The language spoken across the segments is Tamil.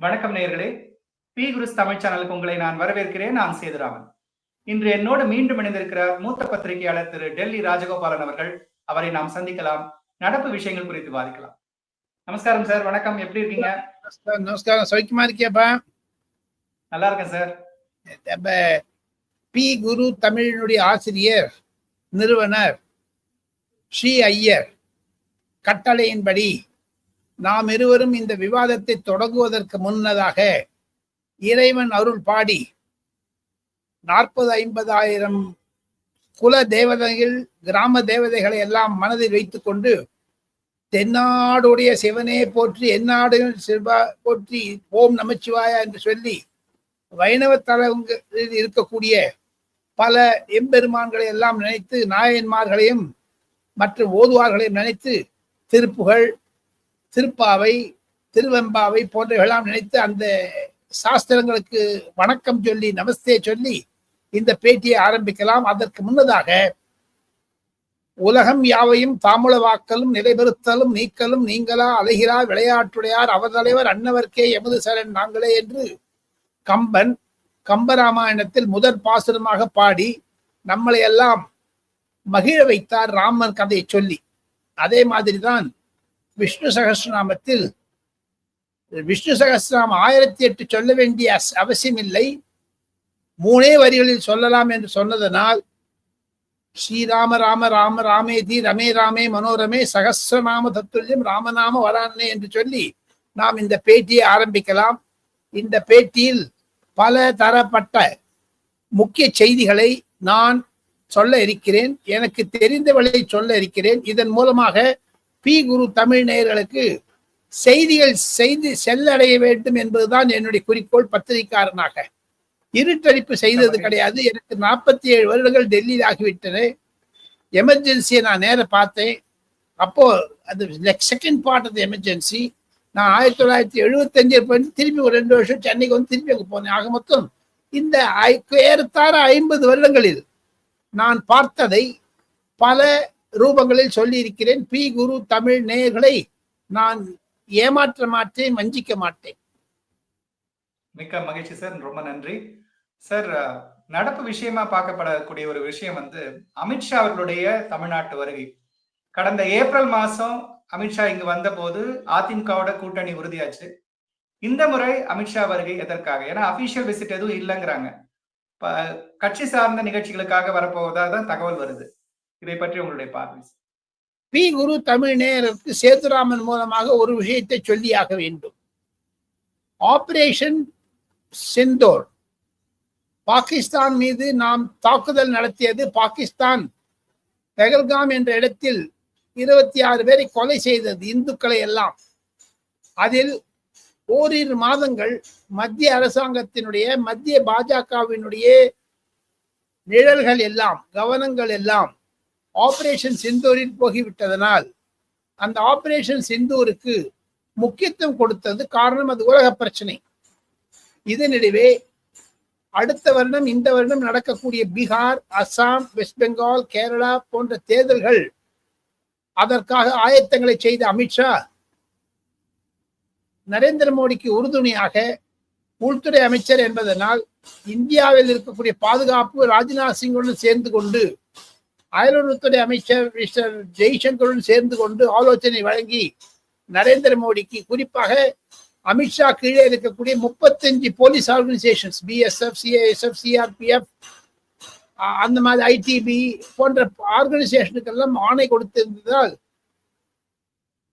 வணக்கம் நேயர்களே. பி குருஸ் தமிழ் சேனலுக்கு உங்களை நான் வரவேற்கிறேன். நான் சேதுராமன். இன்று என்னோடு மீண்டும் இணைந்திருக்கிறார் மூத்த பத்திரிகையாளர் திரு டெல்லி ராஜகோபாலன் அவர்கள். அவரை நாம் சந்திக்கலாம். நடப்பு விஷயங்கள் குறித்து விவாதிக்கலாம். நமஸ்காரம் சார். வணக்கம். எப்படி இருக்கீங்க? நமஸ்காரம், சௌக்கியமா இருக்கியாப்பா? நல்லா இருக்கேன் சார். பி குரு தமிழினுடைய ஆசிரியர் நிறுவனர் ஸ்ரீ ஐயர் கட்டளையின்படி நாம் இருவரும் இந்த விவாதத்தை தொடங்குவதற்கு முன்னதாக இறைவன் அருள் பாடி நாற்பது ஐம்பதாயிரம் குல தேவதைகள் கிராம தேவதைகளை எல்லாம் மனதில் வைத்துக்கொண்டு தென்னாடுடைய சிவனே போற்றி எந்நாடு சிவா போற்றி ஓம் நமச்சிவாயா என்று சொல்லி வைணவ தலங்களில் இருக்கக்கூடிய பல எம்பெருமான்களை எல்லாம் நினைத்து நாயன்மார்களையும் மற்ற ஓதுவார்களையும் நினைத்து திருப்புகள் திருப்பாவை திருவெம்பாவை போன்றவைகளாம் நினைத்து அந்த சாஸ்திரங்களுக்கு வணக்கம் சொல்லி நமஸ்தே சொல்லி இந்த பேட்டியை ஆரம்பிக்கலாம். அதற்கு முன்னதாக உலகம் யாவையும் தாமுளவாக்கலும் நிலைபெறுத்தலும் நீக்கலும் நீங்களா? அழகிரா விளையாட்டுடையார் அவர் தலைவர் அன்னவர்க்கே எமது சரண் நாங்களே என்று கம்பன் கம்பராமாயணத்தில் முதற் பாசுரமாக பாடி நம்மளை எல்லாம் மகிழ வைத்தார் ராமன் கதையை சொல்லி. அதே மாதிரிதான் விஷ்ணு சகசிரநாமத்தில் விஷ்ணு சகசிரநாமம் ஆயிரத்தி எட்டு சொல்ல வேண்டிய அஸ்- அவசியம் இல்லை மூணே வரிகளில் சொல்லலாம் என்று சொன்னதனால் ஸ்ரீராம ராம ராம ராமேதி ரமே ராமே மனோரமே சகசிரநாம தத்துல்யம் ராமநாம வரானே என்று சொல்லி நாம் இந்த பேட்டியை ஆரம்பிக்கலாம். இந்த பேட்டியில் பல தரப்பட்ட முக்கிய செய்திகளை நான் சொல்ல இருக்கிறேன். எனக்கு தெரிந்தவளை சொல்ல இருக்கிறேன். இதன் மூலமாக பி குரு தமிழ் நேயர்களுக்கு செய்திகள் செய்தி செல்லடைய வேண்டும் என்பதுதான் என்னுடைய குறிக்கோள் பத்திரிகையாளனாக இருட்டடிப்பு செய்தது கிடையாது. எனக்கு நாற்பத்தி ஏழு வருடங்கள் டெல்லியில் ஆகிவிட்டன எமர்ஜென்சியை நான் நேர பார்த்தேன். அப்போ அது செகண்ட் பார்ட் ஆஃப் எமர்ஜென்சி நான் ஆயிரத்தி தொள்ளாயிரத்தி எழுபத்தஞ்சு பண்ணி திருப்பி ஒரு ரெண்டு வருஷம் சென்னைக்கு வந்து திருப்பி அங்கே போனேன். ஆக மொத்தம் இந்த ஏறத்தாழ ஐம்பது வருடங்களில் நான் பார்த்ததை பல ரூபங்களில் சொல்லியிருக்கிறேன். பி குரு தமிழ் நேயர்களை நான் ஏமாற்ற மாட்டேன் வஞ்சிக்க மாட்டேன். மிக்க மகிழ்ச்சி சார். ரொம்ப நன்றி. சார் நடப்பு விஷயமா பார்க்கப்படக்கூடிய ஒரு விஷயம் வந்து அமித்ஷா அவர்களுடைய தமிழ்நாட்டு வருகை. கடந்த ஏப்ரல் மாசம் அமித்ஷா இங்கு வந்தபோது அதிமுகவோட கூட்டணி உறுதியாச்சு. இந்த முறை அமித்ஷா வருகை எதற்காக? ஏன்னா அபிஷியல் விசிட் எதுவும் இல்லைங்கிறாங்க. கட்சி சார்ந்த நிகழ்ச்சிகளுக்காக வரப்போவதா தான் தகவல் வருது. இதை பற்றி உங்களுடைய பார்வை. பி குரு தமிழ் நேயருக்கு சேதுராமன் மூலமாக ஒரு விஷயத்தை சொல்லியாக வேண்டும். ஆபரேஷன் செந்தோர் பாகிஸ்தான் மீது நாம் தாக்குதல் நடத்தியது பாகிஸ்தான். பெகல்காம் என்ற இடத்தில் இருபத்தி ஆறு பேரை கொலை செய்தது இந்துக்களை எல்லாம். அதில் ஓரிரு மாதங்கள் மத்திய அரசாங்கத்தினுடைய மத்திய பாஜகவினுடைய நிழல்கள் எல்லாம் கவனங்கள் எல்லாம் ஆபரேஷன் சிந்தூரில் போகிவிட்டதனால் அந்த ஆபரேஷன் சிந்தூருக்கு முக்கியத்துவம் கொடுத்தது காரணம் அது உலக பிரச்சனை. இதனிடையே அடுத்த வருடம் இந்த வருடம் நடக்கக்கூடிய பீகார் அஸ்ஸாம் வெஸ்ட் பெங்கால் கேரளா போன்ற தேர்தல்கள் அதற்காக ஆயத்தங்களை செய்த அமித்ஷா நரேந்திர மோடிக்கு உறுதுணையாக உள்துறை அமைச்சர் என்பதனால் இந்தியாவில் இருக்கக்கூடிய பாதுகாப்பு ராஜ்நாத் சிங்குடன் சேர்ந்து கொண்டு அயலுறவுத்துறை அமைச்சர் மிஸ்டர் ஜெய்சங்கருடன் சேர்ந்து கொண்டு ஆலோசனை வழங்கி நரேந்திர மோடிக்கு குறிப்பாக அமித்ஷா கீழே இருக்கக்கூடிய முப்பத்தஞ்சு police organisations BSF CASF CRPF அந்த மாதிரி ஐடிபி போன்ற ஆர்கனைசேஷனுக்கெல்லாம் ஆணை கொடுத்திருந்ததால்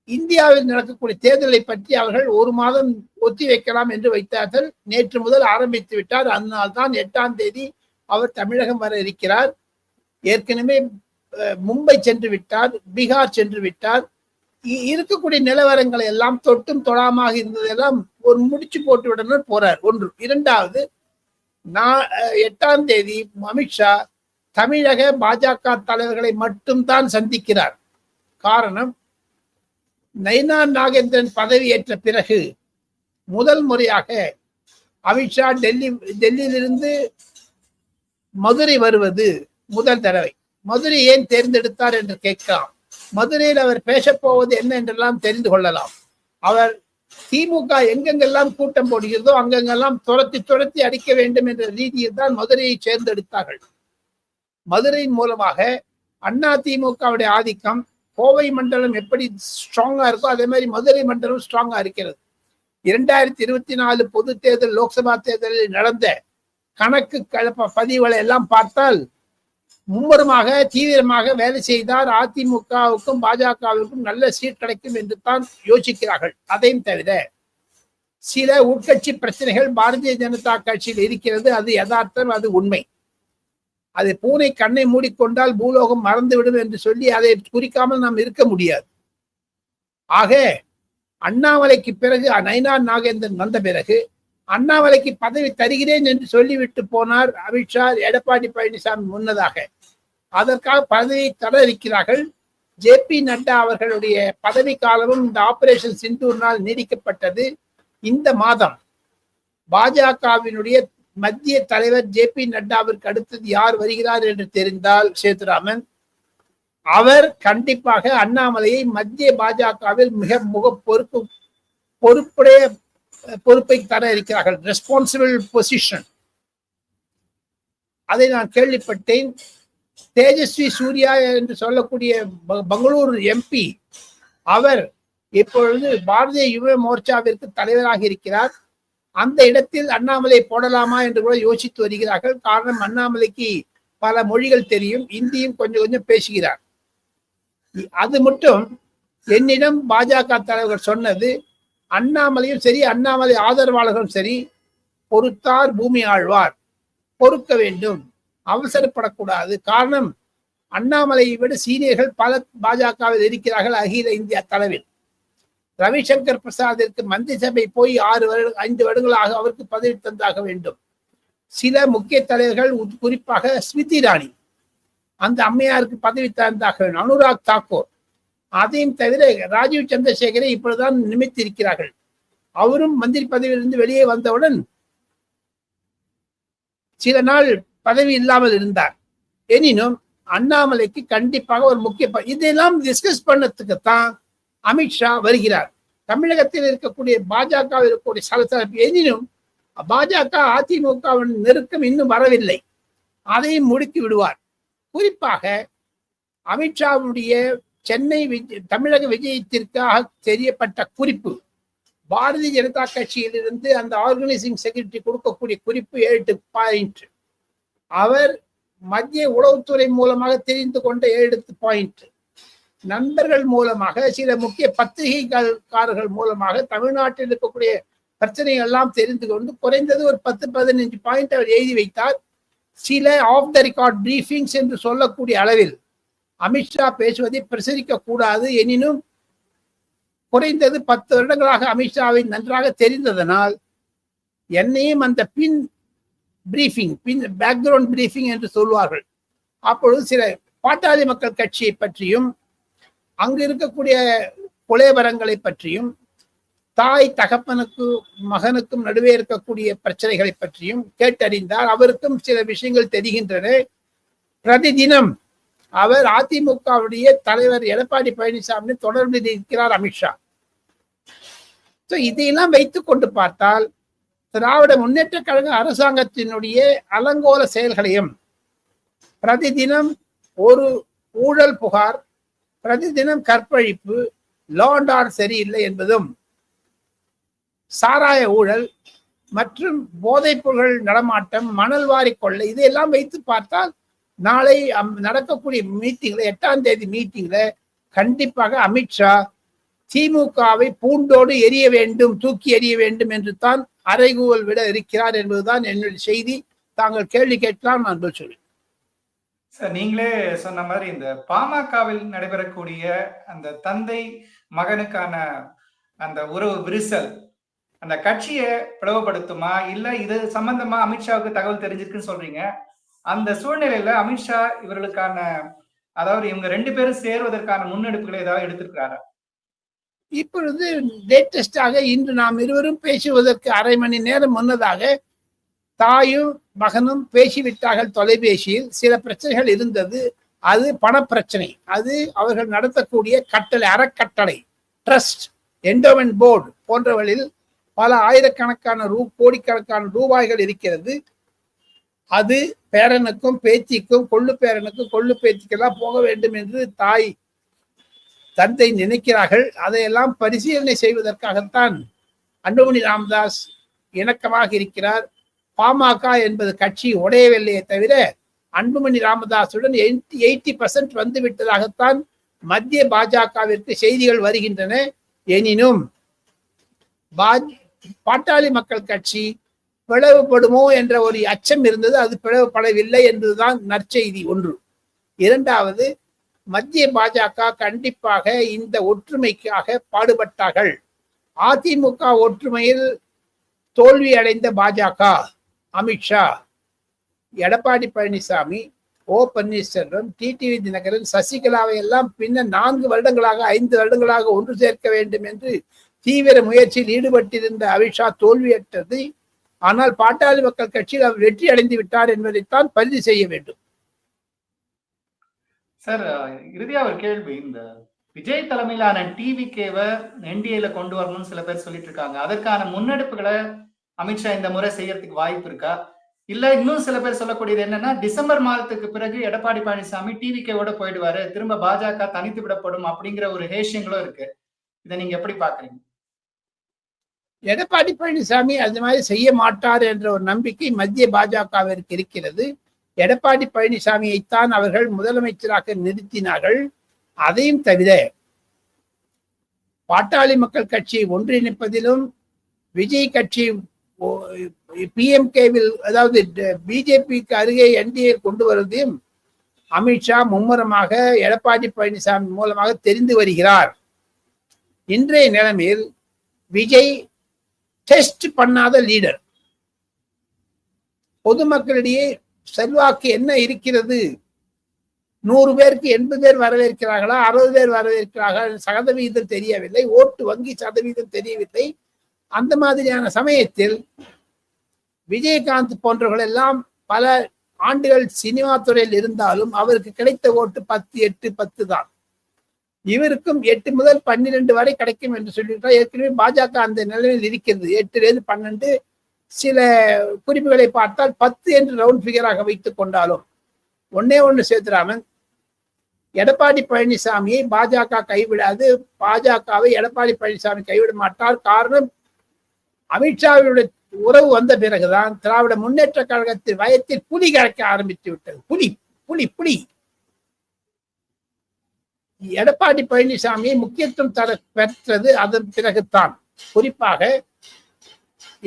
இந்தியாவில் நடக்கக்கூடிய தேர்தலை பற்றி அவர்கள் ஒரு மாதம் ஒத்தி வைக்கலாம் என்று வைத்தார்கள். நேற்று முதல் ஆரம்பித்து விட்டார். அதனால் தான் எட்டாம் தேதி அவர் தமிழகம் வர இருக்கிறார். ஏற்கனவே அஹ், மும்பை சென்று விட்டார் பீகார் சென்று விட்டார். இருக்கக்கூடிய நிலவரங்களை எல்லாம் தொட்டும் தொடாமாக இருந்ததெல்லாம் ஒரு முடிச்சு போட்டு விடணும் போறார். ஒன்று. இரண்டாவது நான் எட்டாம் தேதி அமித்ஷா தமிழக பாஜக தலைவர்களை மட்டும்தான் சந்திக்கிறார். காரணம் நைனா நாகேந்திரன் பதவியேற்ற பிறகு முதல் முறையாக அமித்ஷா டெல்லி டெல்லியிலிருந்து மதுரை வருவது முதல் தடவை. மதுரை ஏன் தேர்ந்தெடுத்தார் என்று கேட்கலாம். மதுரையில் அவர் பேசப் போவது என்ன என்றெல்லாம் தெரிந்து கொள்ளலாம். அவர் திமுக எங்கெங்கெல்லாம் கூட்டம் போடுகிறதோ அங்கெங்கெல்லாம் துரத்தி துரத்தி அடிக்க வேண்டும் என்ற ரீதியில் தான் மதுரையை சேர்ந்தெடுத்தார்கள் மதுரையின் மூலமாக அண்ணா திமுகவுடைய ஆதிக்கம் கோவை மண்டலம் எப்படி ஸ்ட்ராங்கா இருக்கோ அதே மாதிரி மதுரை மண்டலம் ஸ்ட்ராங்கா இருக்கிறது. இரண்டாயிரத்தி இருபத்தி நாலு பொது தேர்தல் லோக்சபா தேர்தலில் நடந்த கணக்கு கலப்ப பதிவுகளை எல்லாம் பார்த்தால் மும்முரமாக தீவிரமாக வேலை செய்தால் அதிமுகவுக்கும் பாஜகவிற்கும் நல்ல சீட் கிடைக்கும் என்று தான் யோசிக்கிறார்கள். அதையும் தவிர சில உட்கட்சி பிரச்சனைகள் பாரதிய ஜனதா கட்சியில் இருக்கிறது. அது யதார்த்தம் அது உண்மை. அது பூனை கண்ணை மூடிக்கொண்டால் பூலோகம் மறந்துவிடும் என்று சொல்லி அதை குறிக்காமல் நாம் இருக்க முடியாது. ஆக அண்ணாமலைக்கு பிறகு நயினார் நாகேந்திரன் வந்த பிறகு அண்ணாமலைக்கு பதவி தருகிறேன் என்று சொல்லிவிட்டு போனார் அமித்ஷா எடப்பாடி பழனிசாமி முன்னதாக. அதற்காக பதவியை தர இருக்கிறார்கள். ஜே பி நட்டா அவர்களுடைய பதவி காலமும் இந்த ஆபரேஷன் சிந்தூர்னால் நீடிக்கப்பட்டது. இந்த மாதம் பாஜகவினுடைய மத்திய தலைவர் ஜே பி நட்டாவிற்கு அடுத்தது யார் வருகிறார் என்று தெரிந்தால் சேதுராமன். அவர் கண்டிப்பாக அண்ணாமலையை மத்திய பாஜகவில் மிக முக பொறுப்பு பொறுப்புடைய பொறுப்பை தர இருக்கிறார்கள். ரெஸ்பான்சிபிள் பொசிஷன் அதை நான் கேள்விப்பட்டேன். தேஜஸ்வி சூர்யா என்று சொல்லக்கூடிய பெங்களூர் எம்பி அவர் இப்பொழுது பாரதிய யுவ மோர்ச்சாவிற்கு தலைவராக இருக்கிறார். அந்த இடத்தில் அண்ணாமலை போடலாமா என்று கூட யோசித்து வருகிறார்கள். காரணம் அண்ணாமலைக்கு பல மொழிகள் தெரியும் இந்தியும் கொஞ்சம் கொஞ்சம் பேசுகிறார். அது மட்டும் என்னிடம் பாஜக தலைவர் சொன்னது அண்ணாமலையும் சரி அண்ணாமலை ஆதரவாளர்களும் சரி பொறுத்தார் பூமி ஆழ்வார் பொறுக்க வேண்டும். அவசரப்படக்கூடாது. காரணம் அண்ணாமலையை விட சீனியர்கள் பல பாஜகவில் இருக்கிறார்கள் அகில இந்திய தலைவில். ரவிசங்கர் பிரசாத்திற்கு மந்திரி சபை போய் ஆறு வருட ஐந்து வருடங்களாக அவருக்கு பதவி தந்தாக வேண்டும். சில முக்கிய தலைவர்கள் குறிப்பாக ஸ்மிருதி ராணி அந்த அம்மையாருக்கு பதவி தந்தாக வேண்டும் அனுராக் தாக்கூர். அதையும் தவிர ராஜீவ் சந்திரசேகரை இப்பொழுதுதான் நிமித்திருக்கிறார்கள் அவரும் மந்திரி பதவியிலிருந்து வெளியே வந்தவுடன் சில நாள் பதவி இல்லாமல் இருந்தார். எனினும் அண்ணாமலைக்கு கண்டிப்பாக ஒரு முக்கிய இதெல்லாம் டிஸ்கஸ் பண்ணத்துக்கு தான் அமித்ஷா வருகிறார். தமிழகத்தில் இருக்கக்கூடிய பாஜக இருக்கக்கூடிய சலசலப்பு எனினும் பாஜக அதிமுகவின் நெருக்கம் இன்னும் வரவில்லை. அதையும் முடுக்கி விடுவார். குறிப்பாக அமித்ஷாவுடைய சென்னை தமிழக விஜயத்திற்காக தெரியப்பட்ட குறிப்பு பாரதிய ஜனதா கட்சியிலிருந்து அந்த ஆர்கனைசிங் செக்ரட்டரி கொடுக்கக்கூடிய குறிப்பு ஏழு பாயிண்ட் அவர் மத்திய உளவுத்துறை மூலமாக தெரிந்து கொண்ட ஏழு பாயிண்ட் நண்பர்கள் மூலமாக சில முக்கிய பத்திரிகைக்காரர்கள் மூலமாக தமிழ்நாட்டில் இருக்கக்கூடிய பிரச்சனைகள் எல்லாம் தெரிந்து கொண்டு குறைந்தது ஒரு பத்து பதினஞ்சு பாயிண்ட் அவர் எழுதி வைத்தார். சில ஆஃப் த ரெக்கார்ட் பிரீஃபிங்ஸ் என்று சொல்லக்கூடிய அளவில் அமித்ஷா பேசுவதை பிரசரிக்க கூடாது எனினும் குறைந்தது பத்து வருடங்களாக அமித்ஷாவை நன்றாக தெரிந்ததனால் என்னையும் அந்த பின் பிரீஃபிங் பின் பேக்ரவுண்ட் பிரீஃபிங் என்று சொல்வார்கள். அப்பொழுது சில பாட்டாளி மக்கள் கட்சியை பற்றியும் அங்கு இருக்கக்கூடிய கொலைவரங்களை பற்றியும் தாய் தகப்பனுக்கு மகனுக்கும் நடுவே இருக்கக்கூடிய பிரச்சனைகளை பற்றியும் கேட்டறிந்தார் அவருக்கும் சில விஷயங்கள் தெரிகின்றன. பிரதிதினம் அவர் அதிமுகவுடைய தலைவர் எடப்பாடி பழனிசாமி தொடர்பில் இருக்கிறார் அமித்ஷா. ஸோ இதையெல்லாம் வைத்துக் கொண்டு பார்த்தால் திராவிட முன்னேற்ற கழக அரசாங்கத்தினுடைய அலங்கோல செயல்களையும் பிரதிதினம் ஒரு ஊழல் புகார் பிரதிதினம் கற்பழிப்பு லாண்டார் சரியில்லை என்பதும் சாராய ஊழல் மற்றும் போதைப்பொருள் நடமாட்டம் மணல் வாரி கொள்ளை இதையெல்லாம் வைத்து பார்த்தால் நாளை நடக்கக்கூடிய மீட்டிங்ல எட்டாம் தேதி மீட்டிங்ல கண்டிப்பாக அமித்ஷா திமுகவை பூண்டோடு எரிய வேண்டும் தூக்கி எறிய வேண்டும் என்று தான் அறைகூவல் விட இருக்கிறார் என்பதுதான் என்னுடைய செய்தி. தாங்கள் கேள்வி கேட்கலாம் நான் பதில் சொல்வேன். சார் நீங்களே சொன்ன மாதிரி இந்த பாமகவில் நடைபெறக்கூடிய அந்த தந்தை மகனுக்கான அந்த உறவு விரிசல் அந்த கட்சியை பிளவுபடுத்துமா இல்ல இது சம்பந்தமா அமித்ஷாவுக்கு தகவல் தெரிஞ்சிருக்குன்னு சொல்றீங்க. அந்த சூழ்நிலையில அமித்ஷா இவர்களுக்கான அதாவது இவங்க ரெண்டு பேரும் சேருவதற்கான முன்னெடுப்புகளை ஏதாவது எடுத்திருக்கிறாரா இப்பொழுது லேட்டஸ்டாக இன்று நாம் இருவரும் பேசுவதற்கு அரை மணி நேரம் முன்னதாக தாயும் மகனும் பேசிவிட்டார்கள் தொலைபேசியில். சில பிரச்சனைகள் இருந்தது. அது பணப்பிரச்சனை. அது அவர்கள் நடத்தக்கூடிய கட்டளை அறக்கட்டளை. ட்ரஸ்ட் என்டோமெண்ட் போர்டு போன்றவற்றில் பல ஆயிரக்கணக்கான ரூ கோடிக்கணக்கான ரூபாய்கள் இருக்கிறது. அது பேரனுக்கும் பேத்திக்கும் கொள்ளு பேரனுக்கும் கொள்ளு பேத்திக்கெல்லாம் போக வேண்டும் என்று தாய் தந்தை நினைக்கிறார்கள் அதையெல்லாம் பரிசீலனை செய்வதற்காகத்தான். அன்புமணி ராமதாஸ் இணக்கமாக இருக்கிறார். பாமக என்பது கட்சி உடையவில்லையே தவிர அன்புமணி ராமதாசுடன் எயிட்டி பர்சன்ட் வந்து விட்டதாகத்தான் மத்திய பாஜகவிற்கு செய்திகள் வருகின்றன. எனினும் பாட்டாளி மக்கள் கட்சி பிளவுபடுமோ என்ற ஒரு அச்சம் இருந்தது. அது பிளவுபடவில்லை என்பதுதான் நற்செய்தி ஒன்று. இரண்டாவது மத்திய பாஜக கண்டிப்பாக இந்த ஒற்றுமைக்காக பாடுபட்டார்கள். அதிமுக ஒற்றுமையில் தோல்வி அடைந்த பாஜக அமித்ஷா எடப்பாடி பழனிசாமி ஓ பன்னீர்செல்வம் டிடிவி தினகரன் சசிகலாவை எல்லாம் பின்னர் நான்கு வருடங்களாக ஐந்து வருடங்களாக ஒன்று சேர்க்க வேண்டும் என்று தீவிர முயற்சியில் ஈடுபட்டிருந்த அமித்ஷா தோல்வியற்றது. ஆனால் பாட்டாளி மக்கள் கட்சியில் அவர் வெற்றி அடைந்து விட்டார் என்பதைத்தான் பதிவு செய்ய வேண்டும். சார் இறுதியா ஒரு கேள்வி. இந்த விஜய் தலைமையிலான டிவி கேவை என்டிஏல கொண்டு வரணும்னு சில பேர் சொல்லிட்டு இருக்காங்க. அதற்கான முன்னெடுப்புகளை அமித்ஷா இந்த முறை செய்யறதுக்கு வாய்ப்பு இருக்கா? இல்ல இன்னும் சில பேர் சொல்லக்கூடியது என்னன்னா டிசம்பர் மாதத்துக்கு பிறகு எடப்பாடி பழனிசாமி டிவிகேவோட போயிடுவாரு. திரும்ப பாஜக தனித்து விடப்படும் அப்படிங்கிற ஒரு ஹேஷியங்களும் இருக்கு. இதை நீங்க எப்படி பாக்குறீங்க எடப்பாடி பழனிசாமி அது மாதிரி செய்ய மாட்டார் என்ற ஒரு நம்பிக்கை மத்திய பாஜகவிற்கு இருக்கிறது. எடப்பாடி பழனிசாமியைத்தான் அவர்கள் முதலமைச்சராக நிறுத்தினார்கள். அதையும் தவிர பாட்டாளி மக்கள் கட்சியை ஒன்றிணைப்பதிலும் விஜய் கட்சி பிஎம்கேவில் அதாவது பிஜேபிக்கு அருகே என்டிஏ கொண்டு வருவதையும் அமித்ஷா மும்முரமாக எடப்பாடி பழனிசாமி மூலமாக தெரிந்து வருகிறார். இன்றைய நிலைமையில் விஜய் டெஸ்ட் பண்ணாத லீடர். பொதுமக்களிடையே செல்வாக்கு என்ன இருக்கிறது? நூறு பேருக்கு எண்பது பேர் வரவேற்கிறார்களா? அறுபது பேர் வரவேற்கிறார்கள்? சதவீதம் தெரியவில்லை. ஓட்டு வங்கி சதவீதம் தெரியவில்லை. அந்த மாதிரியான சமயத்தில் விஜயகாந்த் போன்றவர்கள் எல்லாம் பல ஆண்டுகள் சினிமா துறையில் இருந்தாலும் அவருக்கு கிடைத்த ஓட்டு பத்து எட்டு பத்து தான். இவருக்கும் எட்டு முதல் பன்னிரெண்டு வரை கிடைக்கும் என்று சொல்லிவிட்டால் ஏற்கனவே பாஜக அந்த நிலையில் இருக்கிறது. எட்டுலேருந்து பன்னெண்டு சில குறிப்புகளை பார்த்தால் பத்து என்று ரவுண்ட் ஃபிகராக வைத்துக் கொண்டாலும் ஒன்னே ஒன்று சேர்த்துராமன் எடப்பாடி பழனிசாமியை பாஜக கைவிடாது பாஜகவை எடப்பாடி பழனிசாமி கைவிட மாட்டார். காரணம் அமித்ஷாவினுடைய உறவு வந்த பிறகுதான் திராவிட முன்னேற்ற கழகத்தின் வயத்தில் புலி கரைக்க ஆரம்பித்து விட்டது. புலி புலி புலி. எடப்பாடி பழனிசாமியை முக்கியத்துவம் தர பெற்றது அதன் பிறகுதான். குறிப்பாக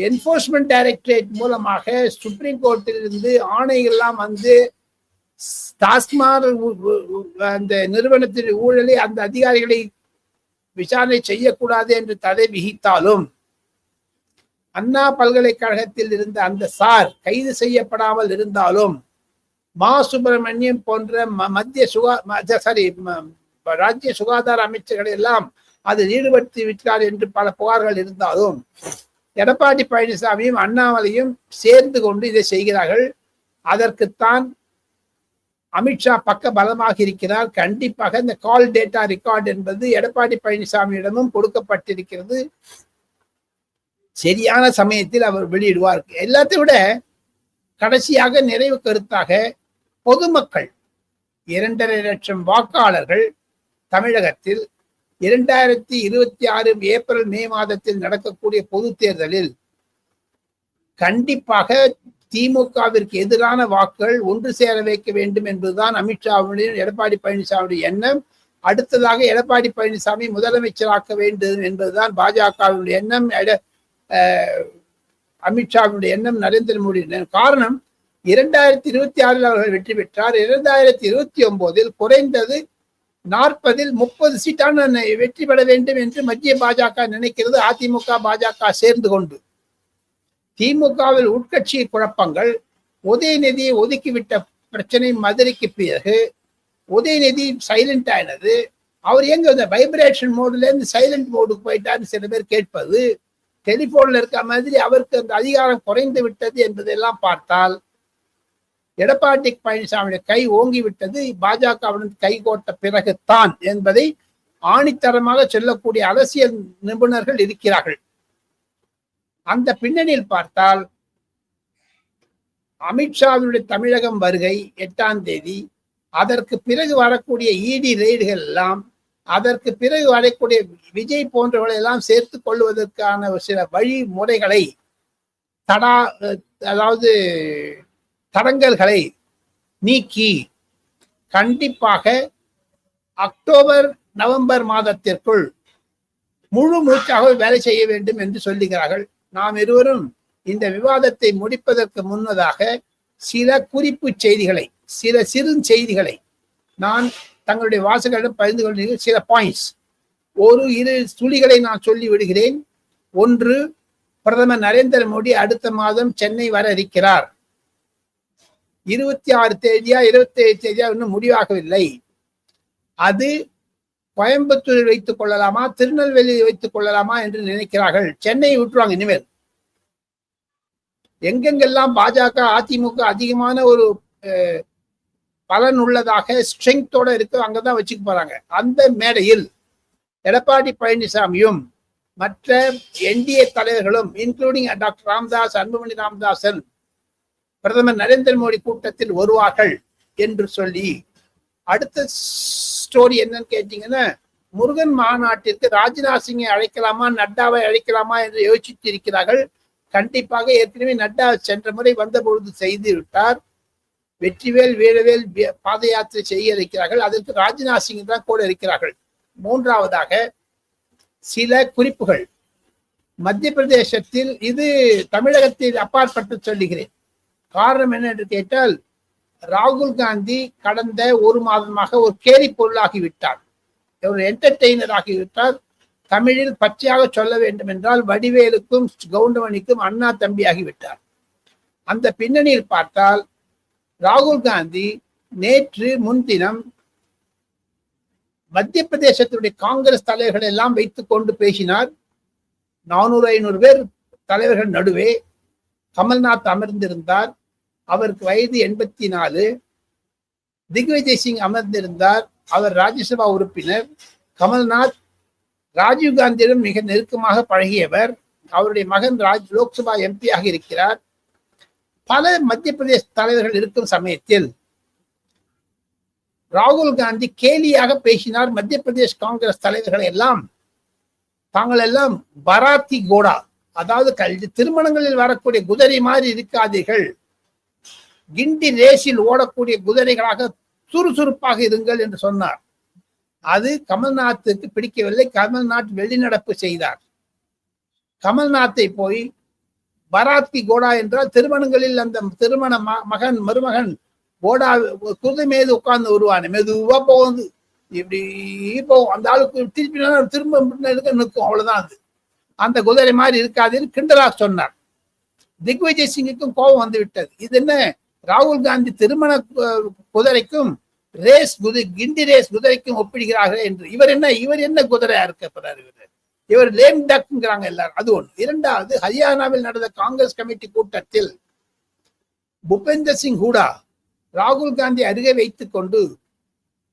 என்போர்ஸ்மெண்ட் டைரக்டரேட் மூலமாக சுப்ரீம் கோர்ட்டில் இருந்து ஆணைகள்லாம் வந்து டாஸ்மார் அந்த நிறுவனத்தின் ஊழலை அந்த அதிகாரிகளை விசாரணை செய்யக்கூடாது என்று தடை விகித்தாலும் அண்ணா பல்கலைக்கழகத்தில் இருந்த அந்த சார் கைது செய்யப்படாமல் இருந்தாலும் மா. சுப்பிரமணியம் போன்ற மத்திய சுகா சாரி ராஜ்ய சுகாதார அமைச்சர்கள் எல்லாம் அதில் ஈடுபடுத்தி விட்டார் என்று பல புகார்கள் இருந்தாலும் எடப்பாடி பழனிசாமியும் அண்ணாமலையும் சேர்ந்து கொண்டு இதை செய்கிறார்கள். அதற்குத்தான் அமித்ஷா பக்க பலமாக இருக்கிறார். கண்டிப்பாக இந்த கால் டேட்டா ரெக்கார்டு என்பது எடப்பாடி பழனிசாமியிடமும் கொடுக்கப்பட்டிருக்கிறது. சரியான சமயத்தில் அவர் வெளியிடுவார். எல்லாத்தையும் விட கடைசியாக நிறைவு கருத்தாக பொதுமக்கள் இரண்டரை லட்சம் வாக்காளர்கள் தமிழகத்தில் இரண்டாயிரத்தி இருபத்தி ஆறு ஏப்ரல் மே மாதத்தில் நடக்கக்கூடிய பொது தேர்தலில் கண்டிப்பாக திமுகவிற்கு எதிரான வாக்குகள் ஒன்று சேர வைக்க வேண்டும் என்பதுதான் அமித்ஷாவுடைய எடப்பாடி பழனிசாமியுடைய எண்ணம். அடுத்ததாக எடப்பாடி பழனிசாமி முதலமைச்சராக்க வேண்டும் என்பதுதான் பாஜகவினுடைய எண்ணம். அமித்ஷாவினுடைய எண்ணம் நரேந்திர மோடி காரணம் இரண்டாயிரத்தி இருபத்தி ஆறில் அவர்கள் வெற்றி பெற்றார். இரண்டாயிரத்தி இருபத்தி ஒன்பதில் குறைந்தது நாற்பதில் முப்பது சீட்டான வெற்றி பெற வேண்டும் என்று மத்திய பாஜக நினைக்கிறது. அதிமுக பாஜக சேர்ந்து கொண்டு. திமுகவில் உட்கட்சி குழப்பங்கள். உதயநிதியை ஒதுக்கிவிட்ட பிரச்சனை மதுரைக்கு பிறகு உதயநிதி சைலண்ட் ஆயினது அவர் எங்க இந்த வைப்ரேஷன் மோட்ல இருந்து சைலண்ட் மோடுக்கு போயிட்டாருன்னு சில பேர் கேட்பது. டெலிபோன்ல இருக்க மாதிரி அவருக்கு அந்த அதிகாரம் குறைந்து விட்டது என்பதெல்லாம் பார்த்தால் எடப்பாடி பழனிசாமியுடைய கை ஓங்கிவிட்டது. பாஜகவுடன் கை கோட்ட பிறகுதான் என்பதை ஆணித்தரமாக சொல்லக்கூடிய அரசியல் நிபுணர்கள் இருக்கிறார்கள். அந்த பின்னணியில் பார்த்தால் அமித்ஷாவினுடைய தமிழகம் வருகை எட்டாம் தேதி. அதற்கு பிறகு வரக்கூடிய இடி ரெய்டுகள் எல்லாம் அதற்கு பிறகு வரக்கூடிய விஜய் போன்றவர்களை எல்லாம் சேர்த்து கொள்வதற்கான சில வழிமுறைகளை தடா அதாவது தடங்கல்களை நீக்கி கண்டிப்பாக அக்டோபர் நவம்பர் மாதத்திற்குள் முழு மூச்சாக வேலை செய்ய வேண்டும் என்று சொல்லுகிறார்கள். நாம் இருவரும் இந்த விவாதத்தை முடிப்பதற்கு முன்னதாக சில குறிப்பு செய்திகளை சில சிறு செய்திகளை நான் தங்களுடைய வாசகரிடம் பகிர்ந்து கொள்கிறேன். சில பாயிண்ட்ஸ் ஒரு இரு துளிகளை நான் சொல்லி விடுகிறேன். ஒன்று பிரதமர் நரேந்திர மோடி அடுத்த மாதம் சென்னை வர இருக்கிறார். இருபத்தி ஆறு தேதியா இருபத்தி ஏழு தேதியா இன்னும் முடிவாகவில்லை. அது கோயம்புத்தூரில் வைத்துக் கொள்ளலாமா திருநெல்வேலியில் வைத்துக் கொள்ளலாமா என்று நினைக்கிறார்கள். சென்னையை விட்டுருவாங்க இனிமேல். எங்கெங்கெல்லாம் பாஜக அதிமுக அதிகமான ஒரு பலன் உள்ளதாக ஸ்ட்ரெங்தோட இருக்கு அங்கதான் வச்சுக்க போறாங்க. அந்த மேடையில் எடப்பாடி பழனிசாமியும் மற்ற என்டிஏ தலைவர்களும் இன்க்ளூடிங் டாக்டர் ராம்தாஸ் அன்புமணி ராமதாசன் பிரதமர் நரேந்திர மோடி கூட்டத்தில் வருவார்கள் என்று சொல்லி. அடுத்த ஸ்டோரி என்னன்னு கேட்டீங்கன்னா முருகன் மாநாட்டிற்கு ராஜ்நாத் சிங்கை அழைக்கலாமா நட்டாவை அழைக்கலாமா என்று யோசித்து இருக்கிறார்கள் கண்டிப்பாக ஏற்கனவே நட்டா சென்ற முறை வந்த பொழுது செய்து விட்டார். வெற்றிவேல் வீரவேல் பாத யாத்திரை செய்ய இருக்கிறார்கள். அதற்கு ராஜ்நாத் சிங் தான் கூட இருக்கிறார்கள். மூன்றாவதாக சில குறிப்புகள். மத்திய பிரதேசத்தில் இது தமிழகத்தில் அப்பாற்பட்டு சொல்லுகிறேன். காரணம் என்ன என்று கேட்டால் ராகுல் காந்தி கடந்த ஒரு மாதமாக ஒரு கேலி பொருளாகிவிட்டார். ஒரு என்டர்டெய்னர் ஆகிவிட்டார். தமிழில் பச்சையாக சொல்ல வேண்டும் என்றால் வடிவேலுக்கும் கவுண்டமணிக்கும் அண்ணா தம்பி ஆகிவிட்டார் அந்த பின்னணியில் பார்த்தால் ராகுல் காந்தி நேற்று முன்தினம் மத்திய பிரதேசத்தினுடைய காங்கிரஸ் தலைவர்கள் எல்லாம் வைத்துக் கொண்டு பேசினார். நானூறு ஐநூறு பேர் தலைவர்கள் நடுவே கமல்நாத் அமர்ந்திருந்தார். அவருக்கு வயது எண்பத்தி நாலு திக்விஜய் சிங் அமர்ந்திருந்தார். அவர் ராஜ்யசபா உறுப்பினர். கமல்நாத் ராஜீவ் காந்தியிடம் மிக நெருக்கமாக பழகியவர். அவருடைய மகன் ராஜ் லோக்சபா எம்பியாக இருக்கிறார். பல மத்திய பிரதேச தலைவர்கள் இருக்கும் சமயத்தில் ராகுல் காந்தி கேலியாக பேசினார். மத்திய பிரதேஷ் காங்கிரஸ் தலைவர்கள் எல்லாம் தாங்கள் எல்லாம் பராத்தி கோடா அதாவது கல்வி திருமணங்களில் வரக்கூடிய குதிரை மாதிரி இருக்காதீர்கள். கிண்டி ரேஸில் ஓடக்கூடிய குதிரைகளாக சுறுசுறுப்பாக இருங்கள் என்று சொன்னார். அது கமல்நாத்துக்கு பிடிக்கவில்லை. கமல்நாத் வெளிநடப்பு செய்தார். கமல்நாத்தை போய் பராத்தி கோடா என்றால் திருமணங்களில் அந்த திருமண மகன் மருமகன் கோடா குதிரை மீது உட்கார்ந்து வருவானே. மெதுவா போகுது. இப்படி போகும். அந்த ஆளுக்கு திருப்பி திரும்ப நிற்கும். அவ்வளவுதான் அது. அந்த குதிரை மாதிரி இருக்காதுன்னு கிண்டலா சொன்னார். திக்விஜய் சிங்குக்கும் கோபம் வந்து விட்டது. இது என்ன? ராகுல் காந்தி திருமண குதிரைக்கும் ரேஸ் குதி கிண்டி ரேஸ் குதிரைக்கும் ஒப்பிடுகிறார்கள் என்று. இவர் என்ன இவர் என்ன குதிரையா இருக்கப்படுறாரு இவர்? இவர் லேம் டக்குங்கிறாங்க எல்லாரும். அது ஒன்று இரண்டாவது ஹரியானாவில் நடந்த காங்கிரஸ் கமிட்டி கூட்டத்தில் புபேந்தர் சிங் ஹூடா ராகுல் காந்தி அருகே வைத்துக் கொண்டு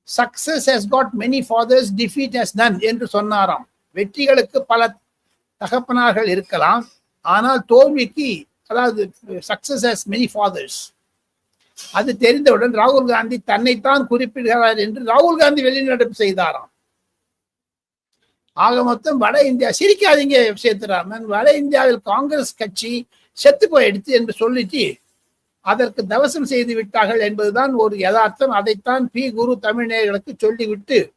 success has got many fathers defeat has none என்று சொன்னாராம். வெற்றிகளுக்கு பல தகப்பனார்கள் இருக்கலாம். ஆனால் தோல்விக்கு அதாவது சக்சஸ் ஹஸ் மெனி ஃபாதர்ஸ் அது தெரிந்தவுடன் ராகுல் காந்தி தன்னைத்தான் குறிப்பிடுகிறார் என்று ராகுல் காந்தி வெளிநடப்பு செய்தாராம். ஆக மொத்தம் வட இந்தியா சிரிக்காதீங்க சேத்துராமன் வட இந்தியாவில் காங்கிரஸ் கட்சி செத்து போயிடுச்சு என்று சொல்லிட்டு அதற்கு தவசம் செய்து விட்டார்கள் என்பதுதான் ஒரு யதார்த்தம். அதைத்தான் பி. குரு தமிழ்நேயர்களுக்கு சொல்லிவிட்டு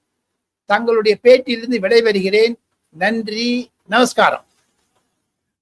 தங்களுடைய பேட்டியிலிருந்து விடைபெறுகிறேன். நன்றி நமஸ்காரம்.